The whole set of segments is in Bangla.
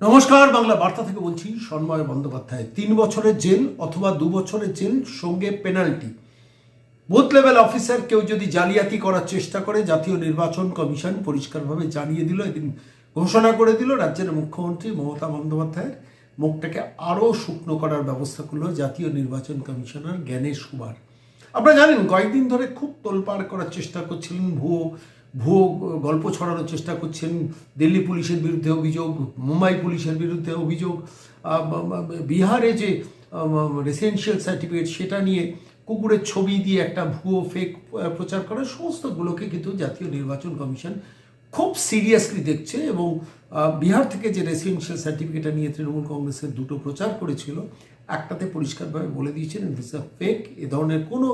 নমস্কার, বাংলা বার্তা থেকে বলছি, সন্ময় বন্দ্যোপাধ্যায়। তিন বছরের জেল অথবা দু বছরের জেল, সঙ্গে পেনাল্টি। বুথ লেভেল অফিসার কেউ যদি জালিয়াতি করার চেষ্টা করে, জাতীয় নির্বাচন কমিশন পরিষ্কারভাবে জানিয়ে দিল, এদিন ঘোষণা করে দিল রাজ্যের মুখ্যমন্ত্রী মমতা বন্দ্যোপাধ্যায়ের মুখটাকে আরও শুকনো করার ব্যবস্থা করল জাতীয় নির্বাচন কমিশনার জ্ঞানেশ কুমার। আপনারা জানেন, কয়েকদিন ধরে খুব তোলপাড় করার চেষ্টা করছিলেন ভুয়ো ভুয়ো গল্প ছড়ানোর চেষ্টা করছেন। দিল্লি পুলিশের বিরুদ্ধে অভিযোগ, মুম্বাই পুলিশের বিরুদ্ধে অভিযোগ বিহারে যে রেসিডেন্সিয়াল সার্টিফিকেট, সেটা নিয়ে কুকুরের ছবি দিয়ে একটা ভুয়ো ফেক প্রচার করা। সমস্তগুলোকে কিন্তু জাতীয় নির্বাচন কমিশন খুব সিরিয়াসলি দেখছে এবং বিহার থেকে যে রেসিডেন্সিয়াল সার্টিফিকেটটা নিয়ে তৃণমূল কংগ্রেসের দুটো প্রচার করেছিল, একটাতে পরিষ্কারভাবে বলে দিয়েছেন আ ফেক এ ধরনের কোনো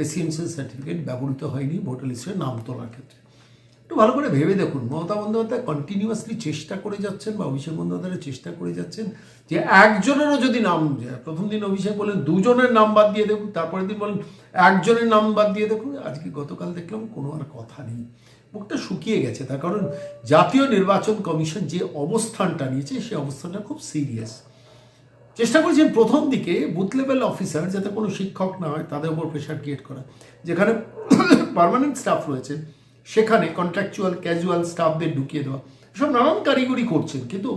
রেসিডেন্সিয়াল সার্টিফিকেট ব্যবহৃত হয়নি ভোটার লিস্টের নাম তোলার ক্ষেত্রে। একটু ভালো করে ভেবে দেখুন। মমতা বন্দ্যোপাধ্যায় কন্টিনিউয়াসলি চেষ্টা করে যাচ্ছেন বা অভিষেক বন্দ্যোপাধ্যায় চেষ্টা করে যাচ্ছেন যে একজনেরও যদি নাম প্রথম দিন অভিষেক বলেন দুজনের নাম বাদ দিয়ে দেখুন, তারপরের দিন বলেন একজনের নাম বাদ দিয়ে দেখুন, আজকে গতকাল দেখলাম কোনো আর কথা নেই। মুখটা শুকিয়ে গেছে, তার কারণ জাতীয় নির্বাচন কমিশন যে অবস্থানটা নিয়েছে সেই অবস্থানটা খুব সিরিয়াস চেষ্টা করেছেন প্রথম দিকে বুথ লেভেল অফিসার যাতে কোনো শিক্ষক না হয়, তাদের উপর প্রেশার ক্রিয়েট করা, যেখানে পার্মানেন্ট স্টাফ রয়েছে সেখানে কন্ট্রাকচুয়াল ক্যাজুয়াল স্টাফদের ঢুকিয়ে দেওয়া। সব নানান কারিগরি করছেন, কিন্তু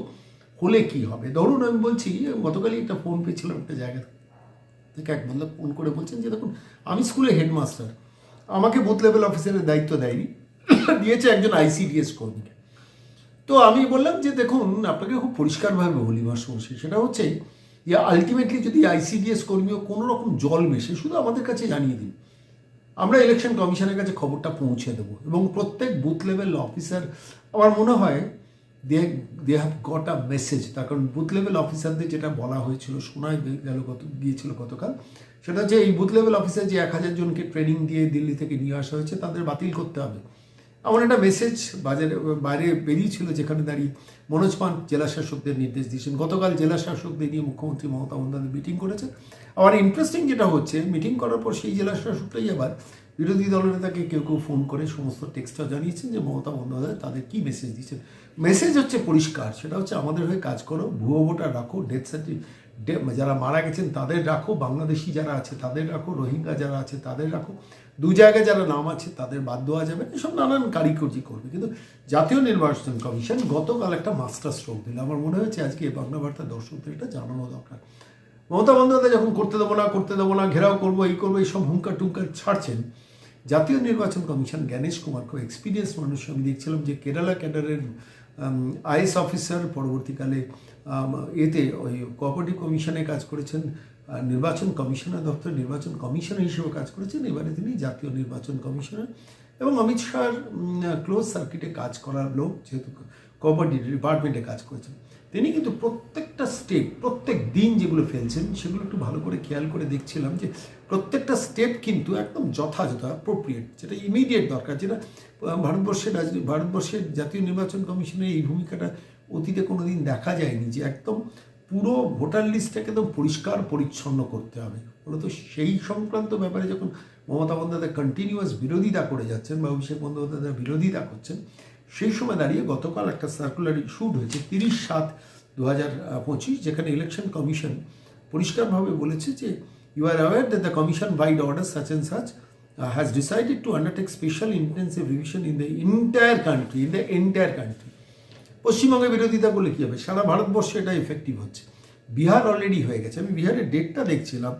হলে কি হবে? ধরুন আমি বলছি, গতকালই একটা ফোন পেয়েছিলাম একটা জায়গা থেকে এক বন্ধু ফোন করে বলছেন যে, দেখুন, আমি স্কুলে হেডমাস্টার আমাকে বুথ লেভেল অফিসারের দায়িত্ব দেয়নি। দিয়েছে একজন আইসিডিএস কর্মীকে। তো আমি বললাম যে, দেখুন, আপনাকে খুব পরিষ্কারভাবে বলি মাসমশাই সেটা হচ্ছে যে আলটিমেটলি যদি আইসিডিএস কর্মীও কোনো রকম জল মেশে, শুধু আমাদের কাছে জানিয়ে দিন। আমরা ইলেকশন কমিশনের কাছে খবরটা পৌঁছে দেবো এবং প্রত্যেক বুথ লেভেল অফিসার আমার মনে হয় they they have got a message তার কারণ বুথ লেভেল অফিসারদের যেটা বলা হয়েছিল শোনা গেল গত গিয়েছিল গতকাল, সেটা হচ্ছে এই বুথ লেভেল অফিসার যে এক হাজার জনকে ট্রেনিং দিয়ে দিল্লি থেকে নিয়ে আসা হয়েছে, তাদের বাতিল করতে হবে। এমন একটা মেসেজ বাজারে, বাইরে বেরিয়েছিল যেখানে দাঁড়িয়ে মনোজ পান জেলা শাসকদের নির্দেশ দিয়েছেন। গতকাল জেলা শাসকদের নিয়ে মুখ্যমন্ত্রী মমতা বন্দ্যোপাধ্যায় মিটিং করেছেন। আবার ইন্টারেস্টিং যেটা হচ্ছে, মিটিং করার পর সেই জেলা শাসকটাই আবার বিরোধী দলের দলনেতাকে কেউ কেউ ফোন করে সমস্ত টেক্সটটা জানিয়েছেন যে মমতা বন্দ্যোপাধ্যায় তাদের কী মেসেজ দিয়েছেন। মেসেজ হচ্ছে পরিষ্কার, সেটা হচ্ছে আমাদের হয়ে কাজ করো, ভুয়ো ভোটার রাখো ডেথ সার্টিফিকেট যারা মারা গেছেন, তাদের রাখো। বাংলাদেশি যারা আছে, তাদের রাখো। রোহিঙ্গা যারা আছে, তাদের রাখো। দু জায়গায় যারা নাম আছে, তাদের বাদ দেওয়া যাবে এসব নানান কারিগরি করবে। কিন্তু জাতীয় নির্বাচন কমিশন গতকাল একটা মাস্টার স্ট্রোক দিল। আমার মনে হয়েছে আজকে এই বাংলা বার্তা দর্শকদের এটা জানানো দরকার। মমতা বন্দ্যোপাধ্যায় যখন করতে দেবো না, করতে দেবো না, ঘেরাও করব, এই করব এইসব হুঙ্কার টুঙ্কার ছাড়ছেন, জাতীয় নির্বাচন কমিশন জ্ঞানেশ কুমার খুব এক্সপিরিয়েন্স মানুষ। আমি দেখছিলাম যে কেরালা ক্যাডারের আইএস অফিসার পরবর্তীকালে এতে ওই কোঅপারেটিভ কমিশনে কাজ করেছেন নির্বাচন কমিশনার দপ্তর নির্বাচন কমিশনার হিসেবে কাজ করেছেন। এবারে তিনি জাতীয় নির্বাচন কমিশনার এবং অমিত শাহর ক্লোজ সার্কিটে কাজ করার লোক, যেহেতু কোঅপারেটিভ ডিপার্টমেন্টে কাজ করেছেন। তিনি কিন্তু প্রত্যেকটা স্টেপ প্রত্যেক দিন যেগুলো ফেলছেন, সেগুলো একটু ভালো করে খেয়াল করে দেখছিলাম যে প্রত্যেকটা স্টেপ কিন্তু একদম যথাযথ অ্যাপ্রোপ্রিয়েট যেটা ইমিডিয়েট দরকার, যেটা ভারতবর্ষের রাজ- ভারতবর্ষের জাতীয় নির্বাচন কমিশনের এই ভূমিকাটা অতীতে কোনো দিন দেখা যায়নি যে একদম পুরো ভোটার লিস্টটাকে একদম পরিষ্কার পরিচ্ছন্ন করতে হবে। মূলত সেই সংক্রান্ত ব্যাপারে যখন মমতা বন্দ্যোপাধ্যায় কন্টিনিউয়াস বিরোধিতা করে যাচ্ছেন বা অভিষেক বন্দ্যোপাধ্যায় বিরোধিতা করছেন সেই সময় দাঁড়িয়ে গতকাল একটা সার্কুলার ইস্যুড হয়েছে তিরিশ সাত দু হাজার পঁচিশ, যেখানে ইলেকশন কমিশন পরিষ্কারভাবে বলেছে যে you are aware that the commission vide order such and such has decided to undertake special intensive revision in the entire country in the entire country পশ্চিমবঙ্গে বিরোধিতা করলে কী হবে? সারা ভারতবর্ষে এটা এফেক্টিভ হচ্ছে। বিহার অলরেডি হয়ে গেছে। আমি বিহারের ডেটটা দেখছিলাম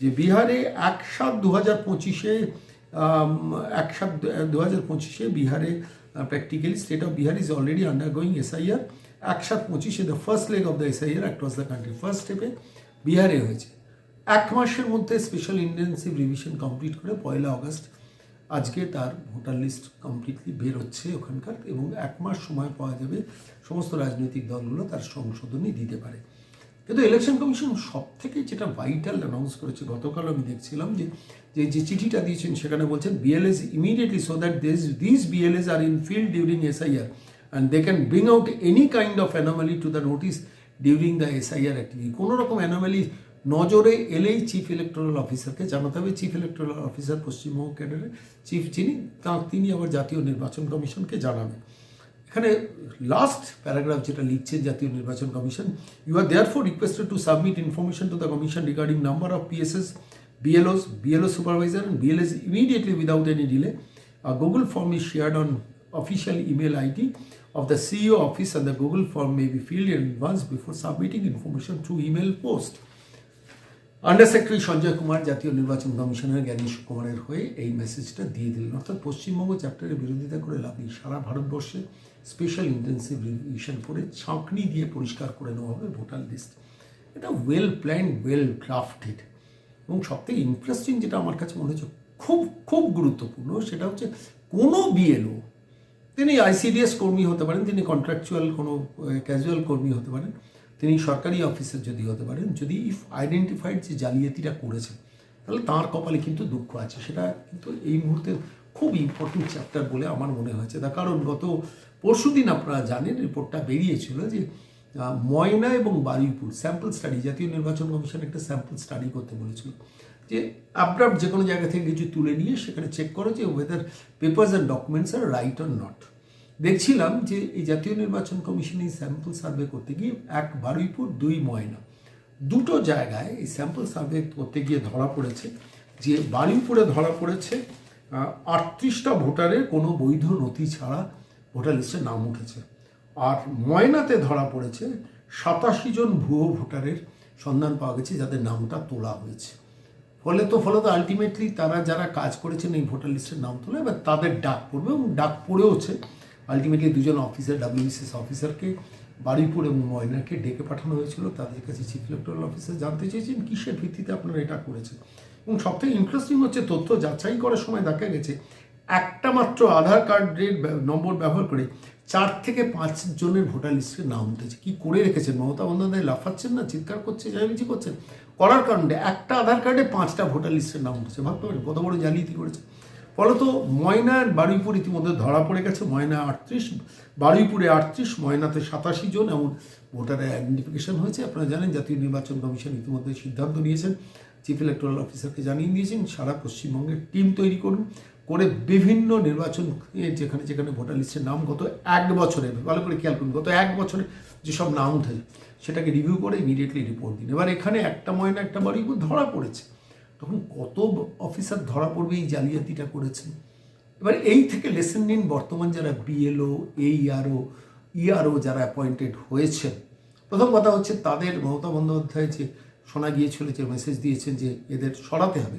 যে, বিহারে এক সাত দু হাজার পঁচিশে এক সাত দু হাজার পঁচিশে বিহারে practically state of Bihar is already undergoing SIR এক সাত পঁচিশে the first leg of the SIR across the country first স্টেপে বিহারে হয়েছে। এক মাসের মধ্যে স্পেশাল ইন্টেন্সিভ রিভিশন কমপ্লিট করে পয়লা আগস্ট আজকে তার ভোটার লিস্ট কমপ্লিটলি বের হচ্ছে ওখানকার এবং এক মাস সময় পাওয়া যাবে সমস্ত রাজনৈতিক দলগুলো তার সংশোধনী দিতে পারে। কিন্তু ইলেকশন কমিশন সব থেকে যেটা ভাইটাল অ্যানাউন্স করেছে গতকাল আমি দেখছিলাম যে যে যে চিঠিটা দিয়েছেন সেখানে বলছেন BLS immediately so that this this BLS are in field during SIR and they can bring out any kind of anomaly to the notice during the SIR activity কোনো রকম অ্যানোমালি নজরে এলেই চিফ ইলেকটোরাল অফিসারকে জানাতে হবে। চিফ ইলেকটোরাল অফিসার পশ্চিমবঙ্গ ক্যাডারের চিফ যিনি তিনি আবার জাতীয় নির্বাচন কমিশনকে জানাবেন। এখানে লাস্ট প্যারাগ্রাফ যেটা লিখছে জাতীয় নির্বাচন commission you are therefore requested to submit information to the commission regarding number of PSs BLOs BLO supervisor and BLS immediately without any delay Google form is shared on official email ID of the CEO office and the Google form may be filled in advance before submitting information through email post under secretary Sanjay Kumar জাতীয় নির্বাচন কমিশনার জ্ঞানীশ কুমারের হয়ে এই মেসেজটা দিয়ে দিলেন। অর্থাৎ পশ্চিমবঙ্গ চ্যাপ্টারের বিরোধিতা করে লাভ সারা ভারতবর্ষে স্পেশাল ইন্টেন্সিভ রিভিশন করে ছাঁকনি দিয়ে পরিষ্কার করে নেওয়া হবে ভোটার লিস্ট এটা ওয়েল প্ল্যান ওয়েল ক্রাফটেড এবং সবথেকে ইন্টারেস্টিং যেটা আমার কাছে মনে হচ্ছে খুব খুব গুরুত্বপূর্ণ সেটা হচ্ছে কোনো বিএলও তিনি আইসিডিএস কর্মী হতে পারেন, তিনি কন্ট্রাকচুয়াল কোনো ক্যাজুয়াল কর্মী হতে পারেন, তিনি সরকারি অফিসার যদি হতে পারেন, যদি ইফ আইডেন্টিফাইড যে জালিয়াতিটা করেছেন, তাহলে তাঁর কপালে কিন্তু দুঃখ আছে। সেটা কিন্তু এই মুহূর্তে খুব ইম্পর্টেন্ট চ্যাপ্টার বলে আমার মনে হয়েছে। তার কারণ গত পরশুদিন আপনারা জানেন রিপোর্টটা বেরিয়েছিল যে ময়না এবং বারুইপুর স্যাম্পল স্টাডি জাতীয় নির্বাচন কমিশন একটা স্যাম্পল স্টাডি করতে বলেছিল। যে অ্যাব্রাপ্ট যে কোনো জায়গা থেকে কিছু তুলে নিয়ে সেখানে চেক করো যে whether papers and documents are right or not দেখছিলাম যে, এই জাতীয় নির্বাচন কমিশন এই স্যাম্পল সার্ভে করতে গিয়ে এক বারুইপুর, দুই ময়না। দুটো জায়গায় এই স্যাম্পল সার্ভে করতে গিয়ে ধরা পড়েছে যে, বারুইপুরে ধরা পড়েছে আটত্রিশটা ভোটারের কোনো বৈধ নথি ছাড়া ভোটার লিস্টে নাম উঠেছে। আর ময়নাতে ধরা পড়েছে, সাতাশি জন ভুয়ো ভোটারের সন্ধান পাওয়া গেছে, যাদের নামটা তোলা হয়েছে। ফলে তো ফলে তো আলটিমেটলি তারা যারা কাজ করেছেন এই ভোটার লিস্টের নাম তোলে, এবার তাদের ডাক পড়বে এবং ডাক পড়েওছে। আলটিমেটলি দুজন অফিসার ডাব্লিউবিসিএস অফিসারকে বারুইপুর এবং ময়নাকে ডেকে পাঠানো হয়েছিল। তাদের কাছে চিফ ইলেকট্রাল অফিসার জানতে চেয়েছেন, কিসের ভিত্তিতে আপনারা এটা করেছেন? এবং সবথেকে ইন্টারেস্টিং হচ্ছে তথ্য যাচাই করার সময় দেখা গেছে, একটা মাত্র আধার কার্ডের নম্বর ব্যবহার করে চার থেকে পাঁচ জনের ভোটার লিস্টে নাম উঠেছে। কি করে রেখেছেন? মমতা বন্দ্যোপাধ্যায় লাফাচ্ছেন না? চিৎকার করছে জানিয়েছি করছেন? করার কারণে একটা আধার কার্ডে পাঁচটা ভোটার লিস্টের নাম উঠেছে। ভাবতে পারেন কত বড় জালিয়াতি করেছে। ফলত ময়না আর বারুইপুর ইতিমধ্যে ধরা পড়ে গেছে। ময়না আটত্রিশ, বারুইপুরে আটত্রিশ, ময়নাতে সাতাশি জন এমন ভোটারের আইডেন্টিফিকেশন হয়েছে। আপনারা জানেন জাতীয় নির্বাচন কমিশন ইতিমধ্যে সিদ্ধান্ত নিয়েছেন। চিফ ইলেকট্রাল অফিসারকে জানিয়ে দিয়েছেন, সারা পশ্চিমবঙ্গের টিম তৈরি করুন, করে বিভিন্ন নির্বাচন যেখানে যেখানে ভোটার লিস্টের নাম গত এক বছরে, ভালো করে খেয়াল করুন, গত এক বছরে যেসব নাম উঠেছে সেটাকে রিভিউ করে ইমিডিয়েটলি রিপোর্ট দিন। এবার এখানে একটা ময়না, একটা বাড়িপুর ধরা পড়েছে। তখন কত অফিসার ধরা পড়বে এই জালিয়াতিটা করেছেন? এবার এই থেকে লেসন নিন, বর্তমান যারা বিএলও এইআরও ইআরও যারা অ্যাপয়েন্টেড হয়েছেন। প্রথম কথা হচ্ছে তাদের মমতা বন্দ্যোপাধ্যায় যে শোনা গিয়েছিল যে মেসেজ দিয়েছেন যে এদের সরাতে হবে।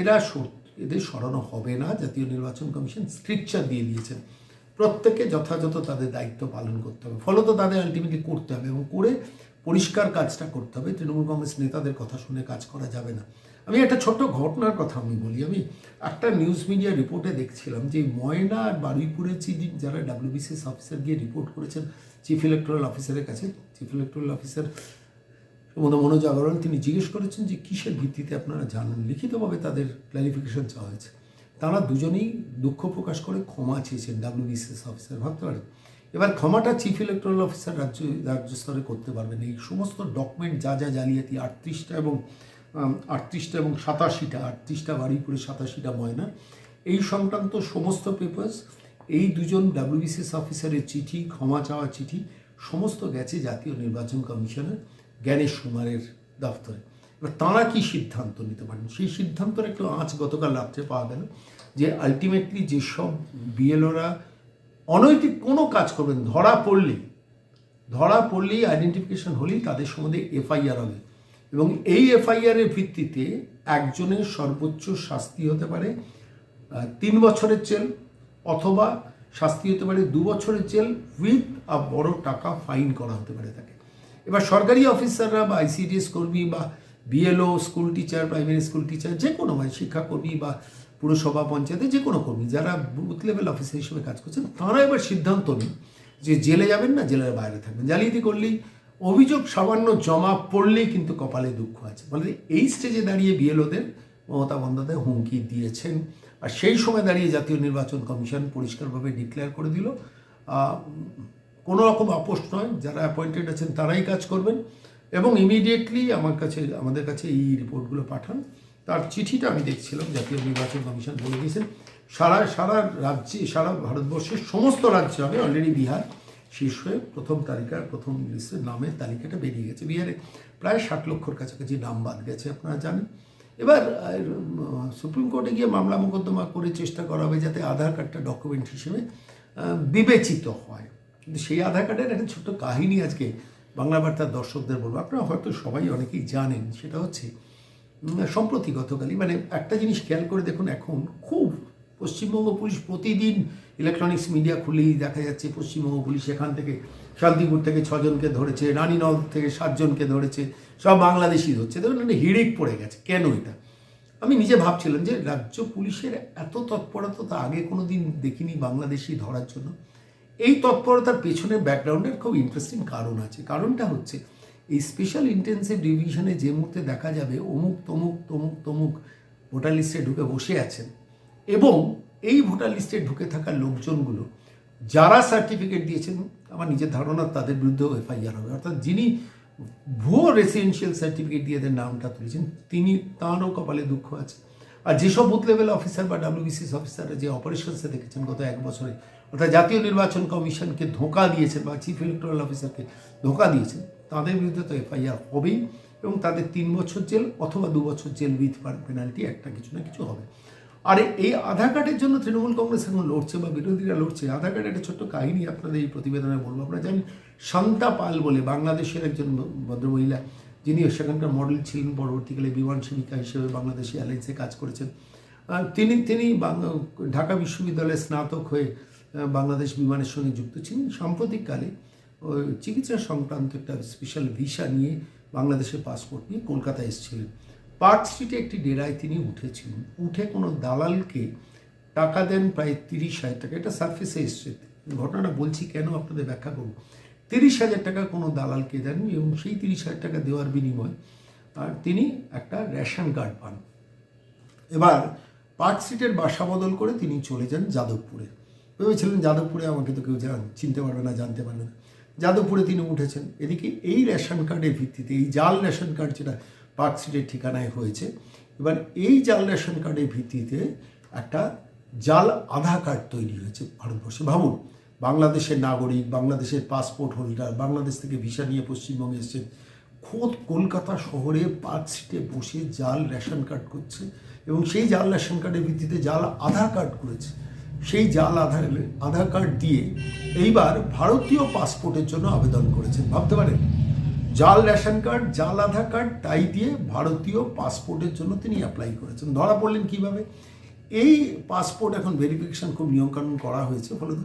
এরা এদের সরানো হবে না। জাতীয় নির্বাচন কমিশন স্ট্রিকচার দিয়ে দিয়েছেন। প্রত্যেকে যথাযথ তাদের দায়িত্ব পালন করতে হবে। ফলত তাদের আলটিমেটলি করতে হবে এবং করে পরিষ্কার কাজটা করতে হবে। তৃণমূল কংগ্রেস নেতাদের কথা শুনে কাজ করা যাবে না। আমি একটা ছোট্ট ঘটনার কথা আমি বলি। আমি একটা নিউজ মিডিয়া রিপোর্টে দেখছিলাম যে ময়না আর বারুইপুরের চিঠি যারা ডাব্লিউবিসিএস অফিসার গিয়ে রিপোর্ট করেছেন চিফ ইলেকট্রাল অফিসারের কাছে। চিফ ইলেকট্রাল অফিসার মনে মনোজাগরণ তিনি জিজ্ঞেস করেছেন যে কিসের ভিত্তিতে আপনারা জানেন? লিখিতভাবে তাদের ক্ল্যারিফিকেশন চাওয়া হয়েছে। তারা দুজনেই দুঃখ প্রকাশ করে ক্ষমা চেয়েছেন ডাব্লিউবিসিএস অফিসার ভাবতে পারেন এবার ক্ষমাটা চিফ ইলেকট্রাল অফিসার রাজ্য রাজ্য স্তরে করতে পারবেন এই সমস্ত ডকুমেন্ট যা যা জালিয়াতি, আটত্রিশটা এবং আটত্রিশটা এবং সাতাশিটা, আটত্রিশটা বাড়িপুরে সাতাশিটা ময়না, এই সংক্রান্ত সমস্ত পেপার্স এই দুজন ডাব্লিউবিসিএস অফিসারের চিঠি, ক্ষমা চাওয়া চিঠি, সমস্ত গেছে জাতীয় নির্বাচন কমিশনের। জ্ঞানেশ কুমারের দপ্তরে। এবার তাঁরা কি সিদ্ধান্ত নিতে পারেন? সেই সিদ্ধান্তের একটু আঁচ গতকাল রাত্রে পাওয়া গেল যে আলটিমেটলি যেসব বিএলওরা অনৈতিক কোনো কাজ করবেন, ধরা পড়লেই ধরা পড়লেই আইডেন্টিফিকেশন হলেই তাদের সম্বন্ধে এফআইআর হবে। এবং এই এফআইআরের ভিত্তিতে একজনের সর্বোচ্চ শাস্তি হতে পারে তিন বছরের জেল অথবা শাস্তি হতে পারে দু বছরের জেল উইথ আ বড় টাকা ফাইন করা হতে পারে তাকে। এবার সরকারি অফিসাররা বা আইসিডিএস কর্মী বা BLO, school teacher, primary school teacher, যে কোনো মানে শিক্ষাকর্মী বা পুরসভা পঞ্চায়েতে যে কোনো কর্মী, যারা বুথ লেভেল অফিসার হিসেবে কাজ করছেন, তারা এবার সিদ্ধান্ত নিন যে জেলে যাবেন না, জেলের বাইরে থাকবেন। জালিয়াতি করলেই, অভিযোগ সামান্য জমা পড়লেই কিন্তু কপালে দুঃখ আছে। বলে এই স্টেজে দাঁড়িয়ে বিএলওদের, মমতা বন্দ্যোপাধ্যায় হুমকি দিয়েছেন। আর সেই সময় দাঁড়িয়ে জাতীয় নির্বাচন কমিশন পরিষ্কারভাবে ডিক্লেয়ার করে দিল। কোনো রকম আপোষ নয়, যারা অ্যাপয়েন্টেড আছেন তারাই কাজ করবেন। এবং ইমিডিয়েটলি আমার কাছে, আমাদের কাছে এই রিপোর্টগুলো পাঠান। তার চিঠিটা আমি দেখছিলাম, জাতীয় নির্বাচন কমিশন বলে দিয়েছেন। সারা সারা রাজ্যে, সারা ভারতবর্ষের সমস্ত রাজ্যে হবে অলরেডি বিহার, শীর্ষ প্রথম তালিকার প্রথম লিস্টের নামের তালিকাটা বেরিয়ে গেছে। বিহারে প্রায় ষাট লক্ষর কাছাকাছি নাম বাদ গেছে, আপনারা জানেন। এবার সুপ্রিম কোর্টে গিয়ে মামলা মোকদ্দমা করে চেষ্টা করা হবে যাতে আধার কার্ডটা ডকুমেন্ট হিসেবে বিবেচিত হয়। কিন্তু সেই আধার কার্ডের একটা ছোট্ট কাহিনী আজকে বাংলা বার্তার দর্শকদের বলব। আপনারা হয়তো সবাই অনেকেই জানেন, সেটা হচ্ছে সম্প্রতি গতকালই মানে একটা জিনিস খেয়াল করে দেখুন এখন, খুব পশ্চিমবঙ্গ পুলিশ প্রতিদিন ইলেকট্রনিক্স মিডিয়া খুলেই দেখা যাচ্ছে, পশ্চিমবঙ্গ পুলিশ এখান থেকে শান্তিপুর থেকে ছজনকে ধরেছে রানীনগর থেকে সাতজনকে ধরেছে, সব বাংলাদেশি ধরছে। দেখুন একটা হিড়িক পড়ে গেছে, কেন এটা? আমি নিজে ভাবছিলাম যে রাজ্য পুলিশের এত তৎপরতা তো আগে কোনো দিন দেখিনি বাংলাদেশি ধরার জন্য। এই তৎপরতার পেছনে ব্যাকগ্রাউন্ডের খুব ইন্টারেস্টিং কারণ আছে। কারণটা হচ্ছে, এই স্পেশাল ইন্টেন্সিভ ডিভিশনে যে মুহূর্তে দেখা যাবে, অমুক, তমুক তমুক তমুক ভোটার লিস্টে ঢুকে বসে আছেন এবং এই ভোটার লিস্টে ঢুকে থাকা লোকজনগুলো, যারা সার্টিফিকেট দিয়েছেন, আমার নিজের ধারণা তাদের বিরুদ্ধেও এফআইআর হবে। অর্থাৎ যিনি ভুয়ো রেসিডেন্সিয়াল সার্টিফিকেট দিয়ে এদের নামটা তুলেছেন, তিনি তাঁরও কপালে দুঃখ আছে। আর যেসব বুথ লেভেল অফিসার বা ডাব্লিউবিসিএস অফিসাররা যে অপারেশনসে দেখেছেন গত এক বছরে অর্থাৎ জাতীয় নির্বাচন কমিশনকে ধোঁকা দিয়েছেন বা চিফ ইলেকট্রাল অফিসারকে ধোঁকা দিয়েছেন, তাদের বিরুদ্ধে তো এফআইআর হবেই এবং তাদের তিন বছর জেল অথবা দু বছর জেল উইথ পেনাল্টি একটা কিছু না কিছু হবে। আর এই আধার কার্ডের জন্য তৃণমূল কংগ্রেস এখন লড়ছে বা বিরোধীরা লড়ছে, আধার কার্ডের একটা ছোট্ট কাহিনী আপনাদের এই প্রতিবেদনে বলব। আপনারা জানেন শান্তা পাল বলে বাংলাদেশের একজন ভদ্রমহিলা, যিনি সেখানকার মডেল ছিলেন পরবর্তীকালে বিমান সেবিকা হিসেবে বাংলাদেশি অ্যালায়েন্সে কাজ করেছেন। তিনি তিনি ঢাকা বিশ্ববিদ্যালয়ে স্নাতক হয়ে বাংলাদেশ বিমানের সঙ্গে যুক্ত ছিলেন। সাম্প্রতিককালে চিকিৎসা সংক্রান্ত একটা স্পেশাল ভিসা নিয়ে বাংলাদেশের পাসপোর্ট নিয়ে কলকাতা এসেছিলেন। পার্ক স্ট্রিটে একটি ডেরায় তিনি উঠেছিলেন। উঠে কোনো দালালকে টাকা দেন প্রায় তিরিশ হাজার টাকা। এটা সার্ফেসে এসছে। ঘটনাটা বলছি কেন আপনাদের ব্যাখ্যা করব। তিরিশ হাজার টাকা কোনো দালালকে দেন এবং সেই তিরিশ হাজার টাকা দেওয়ার বিনিময় আর তিনি একটা রেশন কার্ড পান। এবার পার্ক স্ট্রিটের বাসা বদল করে তিনি চলে যান যাদবপুরে। ভেবেছিলেন যাদবপুরে আমাকে তো কেউ জান চিনতে পারবে না, জানতে পারবে না। যাদবপুরে তিনি উঠেছেন। এদিকে এই রেশন কার্ডের ভিত্তিতে, এই জাল রেশন কার্ড যেটা পার্ক স্ট্রিটের ঠিকানায় হয়েছে, এবার এই জাল রেশন কার্ডের ভিত্তিতে একটা জাল আধার কার্ড তৈরি হয়েছে ভারতবর্ষে। ভাবুন, বাংলাদেশের নাগরিক, বাংলাদেশের পাসপোর্ট হোল্ডার, বাংলাদেশ থেকে ভিসা নিয়ে পশ্চিমবঙ্গে এসেছেন, খোদ কলকাতা শহরে পার্ক সিটে বসে জাল রেশন কার্ড করছে এবং সেই জাল রেশন কার্ডের ভিত্তিতে জাল আধার কার্ড করেছে। সেই জাল আধার আধার কার্ড দিয়ে এইবার ভারতীয় পাসপোর্টের জন্য আবেদন করেছেন, ভাবতে পারেন? জাল রেশন কার্ড, জাল আধার কার্ড, তাই দিয়ে ভারতীয় পাসপোর্টের জন্য তিনি অ্যাপ্লাই করেছেন। ধরা পড়লেন কীভাবে? এই পাসপোর্ট এখন ভেরিফিকেশন খুব নিয়মকানুন করা হয়েছে ফলত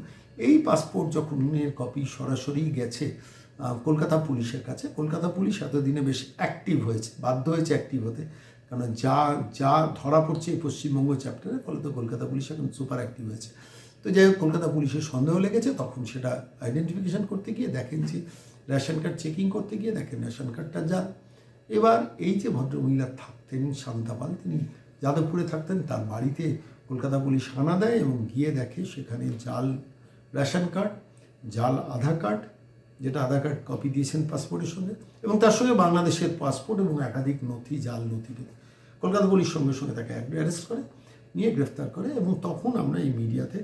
এই পাসপোর্ট যখন এর কপি সরাসরি গেছে কলকাতা পুলিশের কাছে, কলকাতা পুলিশ এতদিনে বেশ অ্যাক্টিভ হয়েছে, বাধ্য হয়েছে অ্যাক্টিভ হতে। কারণ যা যা ধরা পড়ছে এই পশ্চিমবঙ্গ চ্যাপ্টারে ফলে তো কলকাতা পুলিশ এখন সুপার অ্যাক্টিভ হয়েছে। তো যাই হোক, কলকাতা পুলিশের সন্দেহ লেগেছে, তখন সেটা আইডেন্টিফিকেশন করতে গিয়ে দেখেন যে রেশন কার্ড চেকিং করতে গিয়ে দেখেন রেশন কার্ডটা যান এবার এই যে ভদ্রমহিলা থাকতেন শান্তাপাল তিনি যাদবপুরে থাকতেন, তার বাড়িতে কলকাতা পুলিশ হানা দেয় এবং গিয়ে দেখে সেখানে জাল রেশন কার্ড জাল আধার কার্ড যেটা আধার কার্ড কপি দিয়েছেন পাসপোর্টের সঙ্গে, এবং তার সঙ্গে বাংলাদেশের পাসপোর্ট এবং একাধিক নথি, জাল নথি কলকাতা পুলিশ সঙ্গে সঙ্গে তাকে অ্যারেস্ট করে, নিয়ে গ্রেফতার করে, এবং তখন আমরা এই মিডিয়াতে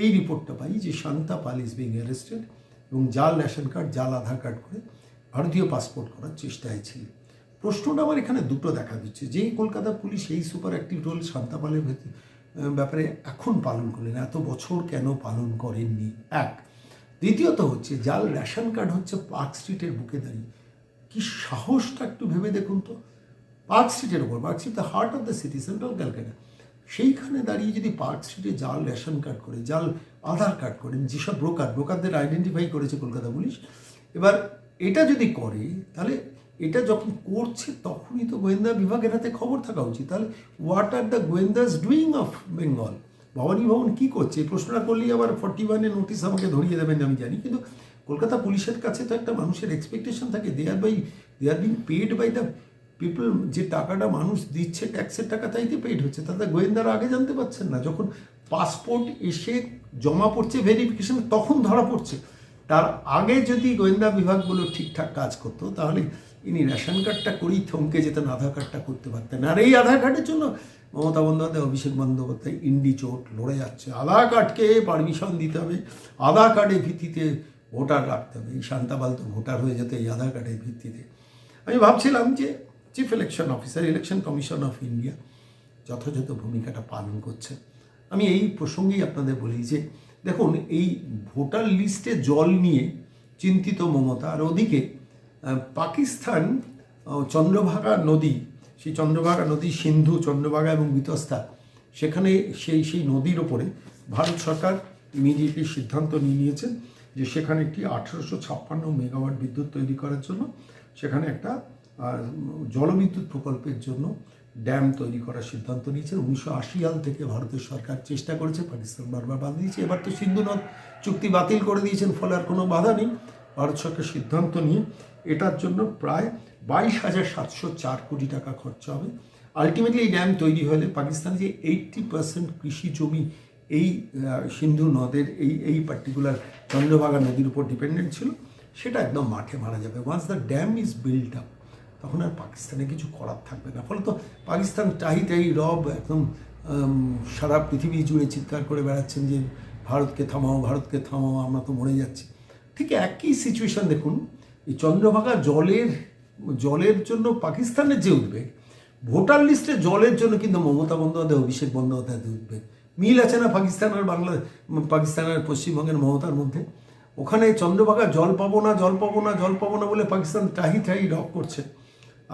এই রিপোর্টটা পাই যে Shanta Pal is being arrested এবং জাল রেশন কার্ড, জাল আধার কার্ড করে ভারতীয় পাসপোর্ট করার চেষ্টায় ছিল। প্রশ্নটা আমার এখানে দুটো দেখা দিচ্ছে। যেই কলকাতা পুলিশ এই সুপার অ্যাক্টিভ রোল শান্তা পালের ব্যাপারে এখন পালন করলেন, এত বছর কেন পালন করেননি? এক দ্বিতীয়ত হচ্ছে জাল রেশন কার্ড হচ্ছে পার্ক স্ট্রিটের বুকে দাঁড়িয়ে। কি সাহসটা একটু ভেবে দেখুন তো। পার্ক স্ট্রিটের ওপর park street the heart of the city, central Calcutta. সেইখানে দাঁড়িয়ে যদি পার্ক স্ট্রিটে জাল রেশন কার্ড করে, জাল আধার কার্ড করেন যেসব ব্রোকার, ব্রোকারদের আইডেন্টিফাই করেছে কলকাতা পুলিশ, এবার এটা যদি করে, তাহলে এটা যখন করছে তখনই তো গোয়েন্দা বিভাগের হাতে খবর থাকা উচিত। তাহলে হোয়াট আর দ্য গোয়েন্দাস ডুইং অফ বেঙ্গল ভবানী ভবন কী করছে? এই প্রশ্নটা করলেই আবার ফর্টি ওয়ানের নোটিশ আমাকে ধরিয়ে দেবেন, আমি জানি। কিন্তু কলকাতা পুলিশের কাছে তো একটা মানুষের এক্সপেকটেশন থাকে। They are by they are being paid by the people যে টাকাটা মানুষ দিচ্ছে ট্যাক্সের টাকা তাইতে পেড হচ্ছে। তাতে গোয়েন্দারা আগে জানতে পারছেন না। যখন পাসপোর্ট এসে জমা পড়ছে ভেরিফিকেশন তখন ধরা পড়ছে। তার আগে যদি গোয়েন্দা বিভাগগুলো ঠিকঠাক কাজ করতো, তাহলে ইনি রেশন কার্ডটা করেই থমকে যেতেন, আধার কার্ডটা করতে পারতেন। আর এই আধার কার্ডের জন্য মমতা বন্দ্যোপাধ্যায়, অভিষেক বন্দ্যোপাধ্যায়, ইন্ডি চোট, লড়ে যাচ্ছে। আধার কার্ডকে পারমিশন দিতে হবে, আধার কার্ডের ভিত্তিতে ভোটার রাখতে হবে। এই শান্তাবাল তো ভোটার হয়ে যেত এই আধার কার্ডের ভিত্তিতে। আমি ভাবছিলাম যে chief election officer election commission of India যথাযথ ভূমিকাটা পালন করছে। আমি এই প্রসঙ্গেই আপনাদের বলি যে, দেখুন, এই ভোটার লিস্টে জল নিয়ে চিন্তিত মমতা, আর ওদিকে পাকিস্তান চন্দ্রভাগা নদী, সেই চন্দ্রভাগা নদী সিন্ধু, চন্দ্রভাগা এবং বিতস্তা সেখানে সেই সেই নদীর ওপরে ভারত সরকার ইমিডিয়েটলি সিদ্ধান্ত নিয়ে নিয়েছেন যে সেখানে একটি আঠেরোশো ছাপ্পান্ন মেগাওয়াট বিদ্যুৎ তৈরি করার জন্য, সেখানে একটা জলবিদ্যুৎ প্রকল্পের জন্য ড্যাম তৈরি করার সিদ্ধান্ত নিয়েছেন উনিশশো আশি সাল থেকে ভারতের সরকার চেষ্টা করেছে, পাকিস্তান বারবার বাধা দিয়েছে। এবার তো সিন্ধু নদ চুক্তি বাতিল করে দিয়েছেন, ফলে আর কোনো বাধা নেই। ভারত সরকার সিদ্ধান্ত নিয়ে এটার জন্য প্রায় বাইশ হাজার সাতশো চার কোটি টাকা খরচা হবে। আলটিমেটলি এই ড্যাম তৈরি হলে পাকিস্তান যে এইট্টি পার্সেন্ট কৃষি জমি এই সিন্ধু নদের এই এই পার্টিকুলার চন্দ্রভাগা নদীর উপর ডিপেন্ডেন্ট ছিল, সেটা একদম মাঠে মারা যাবে। Once the dam is build up তখন আর পাকিস্তানে কিছু করার থাকবে না। ফলে তো পাকিস্তান টাহি টাহি রব একদম সারা পৃথিবী জুড়ে চিৎকার করে বেড়াচ্ছেন যে, ভারতকে থামাও ভারতকে থামাও, আমরা তো মরে যাচ্ছি। ঠিক একই সিচুয়েশন দেখুন, এই চন্দ্রভাগা জলের জলের জন্য পাকিস্তানের যে উদ্বেগ, ভোটার লিস্টে জলের জন্য কিন্তু মমতা বন্দ্যোপাধ্যায়, অভিষেক বন্দ্যোপাধ্যায় উদ্বেগ, মিল আছে না পাকিস্তান আর বাংলা পাকিস্তান আর পশ্চিমবঙ্গের মমতার মধ্যে? ওখানে চন্দ্রভাগা জল পাবো না, জল পাবো না, জল পাবো না বলে পাকিস্তান টাহি টাহি রক করছে।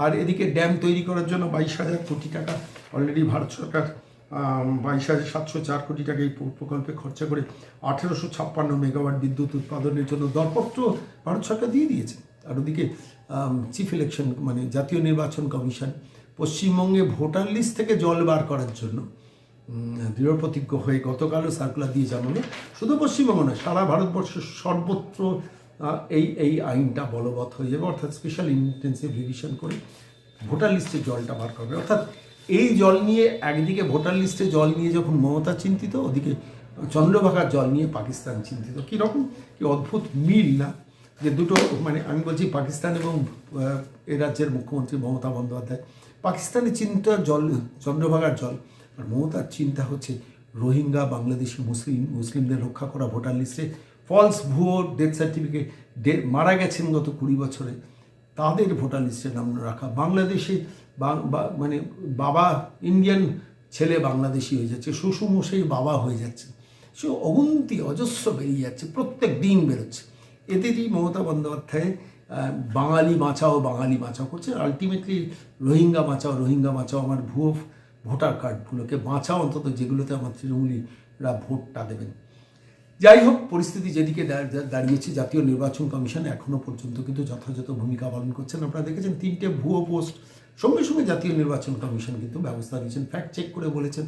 আর এদিকে ড্যাম তৈরি করার জন্য বাইশ হাজার কোটি টাকা অলরেডি ভারত সরকার বাইশ হাজার সাতশো চার কোটি টাকা এই প্রকল্পে খরচা করে আঠেরোশো ছাপ্পান্ন মেগাওয়াট বিদ্যুৎ উৎপাদনের জন্য দরপত্র ভারত সরকার দিয়ে দিয়েছে। আর ওদিকে চিফ ইলেকশন মানে জাতীয় নির্বাচন কমিশন পশ্চিমবঙ্গে ভোটার লিস্ট থেকে জল বার করার জন্য দৃঢ়প্রতিজ্ঞ হয়ে গতকালও সার্কুলার দিয়ে জানালো, শুধু পশ্চিমবঙ্গ না সারা ভারতবর্ষের সর্বত্র এই এই আইনটা বলবৎ হয়ে যাবে। অর্থাৎ স্পেশাল ইন্টেন্সিভ রিভিশন করে ভোটার লিস্টে জলটা বার করবে। অর্থাৎ এই জল নিয়ে একদিকে ভোটার লিস্টে জল নিয়ে যখন মমতা চিন্তিত, ওদিকে চন্দ্রভাগার জল নিয়ে পাকিস্তান চিন্তিত। কীরকম কি অদ্ভুত মিল না? যে দুটো মানে আমি বলছি পাকিস্তান এবং এ রাজ্যের মুখ্যমন্ত্রী মমতা বন্দ্যোপাধ্যায়। পাকিস্তানের চিন্তা জল, চন্দ্রভাগার জল। আর মমতার চিন্তা হচ্ছে রোহিঙ্গা, বাংলাদেশি, মুসলিম, মুসলিমদের রক্ষা করা ভোটার লিস্টে। ফলস ভুয়ো ডেথ সার্টিফিকেট মারা গেছেন গত কুড়ি বছরে। তাদের ভোটার লিস্টে নাম রাখা। বাংলাদেশে মানে বাবা ইন্ডিয়ান ছেলে বাংলাদেশি হয়ে যাচ্ছে শ্বশুরমশাই বাবা হয়ে যাচ্ছে, সে অগুন্তি, অজস্র বেরিয়ে যাচ্ছে, প্রত্যেক দিন বেরোচ্ছে। এদেরই মমতা বন্দ্যোপাধ্যায় বাঙালি বাঁচাও বাঙালি বাঁচাও করছে আলটিমেটলি রোহিঙ্গা বাঁচাও রোহিঙ্গা বাঁচাও আমার ভুয়ো ভোটার কার্ডগুলোকে বাঁচাও অন্তত যেগুলোতে আমার তৃণমূলীরা ভোটটা দেবেন। যাই হোক, পরিস্থিতি যেদিকে দাঁড়িয়েছে, জাতীয় নির্বাচন কমিশন এখনও পর্যন্ত কিন্তু যথাযথ ভূমিকা পালন করছেন আপনারা দেখেছেন তিনটে ভুয়ো পোস্ট সঙ্গে সঙ্গে জাতীয় নির্বাচন কমিশন কিন্তু ব্যবস্থা নিয়েছেন। ফ্যাক্ট চেক করে বলেছেন,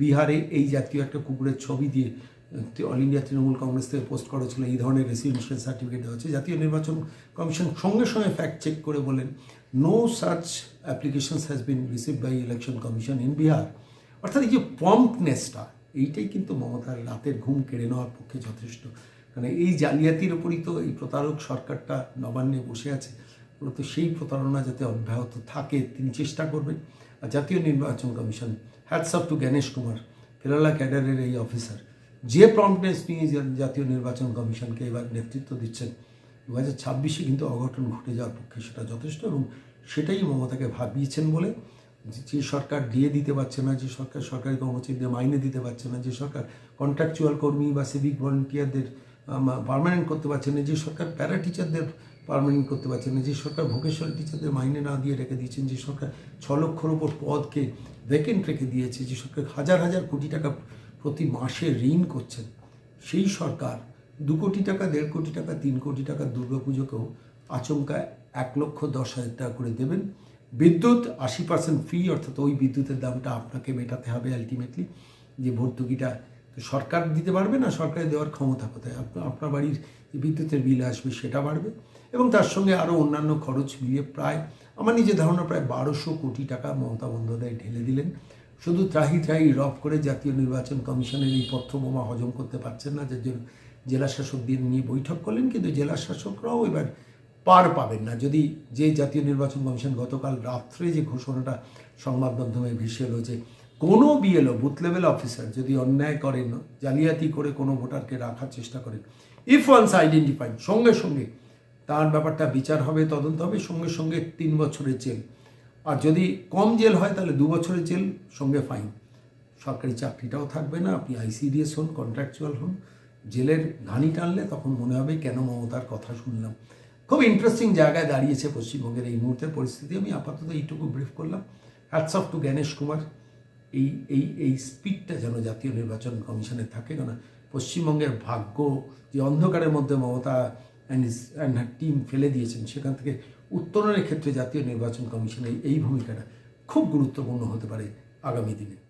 বিহারে এই জাতীয় একটা কুকুরের ছবি দিয়ে অল ইন্ডিয়া তৃণমূল কংগ্রেস থেকে পোস্ট করা ছিল এই ধরনের রেসিডেন্সিয়াল সার্টিফিকেট দেওয়া হচ্ছে জাতীয় নির্বাচন কমিশন সঙ্গে সঙ্গে ফ্যাক্ট চেক করে বলেন no search applications has been receive by election commission in Bihar অর্থাৎ এই যে প্রম্পটনেসটা এইটাই কিন্তু মমতার রাতের ঘুম কেড়ে নেওয়ার পক্ষে যথেষ্ট। কারণ এই জালিয়াতির উপরই তো এই প্রতারক সরকারটা নবান্নে বসে আছে। মূলত সেই প্রতারণা যাতে অব্যাহত থাকে তিনি চেষ্টা করবেন। আর জাতীয় নির্বাচন commission hats off to Gyanesh Kumar Kerala ক্যাডারের এই অফিসার যে প্রম্পটনেস নিয়ে জাতীয় নির্বাচন কমিশনকে এবার নেতৃত্ব দিচ্ছেন দু হাজার ছাব্বিশে কিন্তু অঘটন ঘটে যাওয়ার পক্ষে সেটা যথেষ্ট এবং সেটাই মমতাকে ভাবিয়েছেন বলে যে সরকার দিয়ে দিতে পারছে না, যে সরকার সরকারি কর্মচারীদের মাইনে দিতে পারছে না, যে সরকার কন্ট্রাকচুয়াল কর্মী বা সিভিক ভলেন্টিয়ারদের পার্মানেন্ট করতে পারছে না, যে সরকার প্যারা টিচারদের পার্মানেন্ট করতে পারছে না। যে সরকার ভোকেশনাল টিচারদের মাইনে না দিয়ে রেখে দিয়েছেন, যে সরকার ছ লক্ষর ওপর পদকে ভ্যাকেন্ট রেখে দিয়েছে, যে সরকার হাজার হাজার কোটি টাকা প্রতি মাসে ঋণ করছেন, সেই সরকার দু কোটি টাকা, দেড় কোটি টাকা, তিন কোটি টাকা দুর্গাপুজোকেও আচমকা এক লক্ষ দশ হাজার টাকা করে দেবেন। বিদ্যুৎ আশি পার্সেন্ট ফ্রি অর্থাৎ ওই বিদ্যুতের দামটা আপনাকে মেটাতে হবে আলটিমেটলি যে ভর্তুকিটা সরকার দিতে পারবে না সরকারের দেওয়ার ক্ষমতা কোথায়? আপনার বাড়ির বিদ্যুতের বিল আসবে সেটা বাড়বে। এবং তার সঙ্গে আরও অন্যান্য খরচ মিলিয়ে প্রায়, আমার নিজের ধারণা প্রায় বারোশো কোটি টাকা মমতা বন্দ্যোপাধ্যায় ঢেলে দিলেন। শুধু ত্রাহি ত্রাহি রব করে জাতীয় নির্বাচন কমিশনের এই পত্র বোমা হজম করতে পারছেন না যার জন্য জেলা শাসকদের নিয়ে বৈঠক করলেন, কিন্তু জেলা শাসকরাও এবার পার পাবেন না। যদি যে জাতীয় নির্বাচন কমিশন গতকাল রাত্রে যে ঘোষণাটা সংবাদ মাধ্যমে ভেসে যে কোনো বিএলও বুথ লেভেল অফিসার যদি অন্যায় করেন, জালিয়াতি করে কোনো ভোটারকে রাখার চেষ্টা করেন ইফ ওয়ান্স আইডেন্টিফাইড সঙ্গে সঙ্গে তার ব্যাপারটা বিচার হবে, তদন্ত হবে, সঙ্গে সঙ্গে তিন বছরের জেল। আর যদি কম জেল হয়, তাহলে দু বছরের জেল, সঙ্গে ফাইন। সরকারি চাকরিটাও থাকবে না, আপনি আইসিডিএস হন কন্ট্রাকচুয়াল হন, জেলের ঘানি টানলে তখন মনে হবে কেন মমতার কথা শুনলাম। খুব ইন্টারেস্টিং জায়গায় দাঁড়িয়েছে পশ্চিমবঙ্গের এই মুহূর্তের পরিস্থিতি। আমি আপাতত এইটুকু ব্রিফ করলাম। Hats off to Gyanesh Kumar এই এই এই স্পিডটা যেন জাতীয় নির্বাচন কমিশনের থাকে কেন পশ্চিমবঙ্গের ভাগ্য যে অন্ধকারের মধ্যে মমতা অ্যান্ড অ্যান্ড টিম ফেলে দিয়েছেন, সেখান থেকে উত্তরণের ক্ষেত্রে জাতীয় নির্বাচন কমিশনের এই ভূমিকাটা খুব গুরুত্বপূর্ণ হতে পারে আগামী দিনে।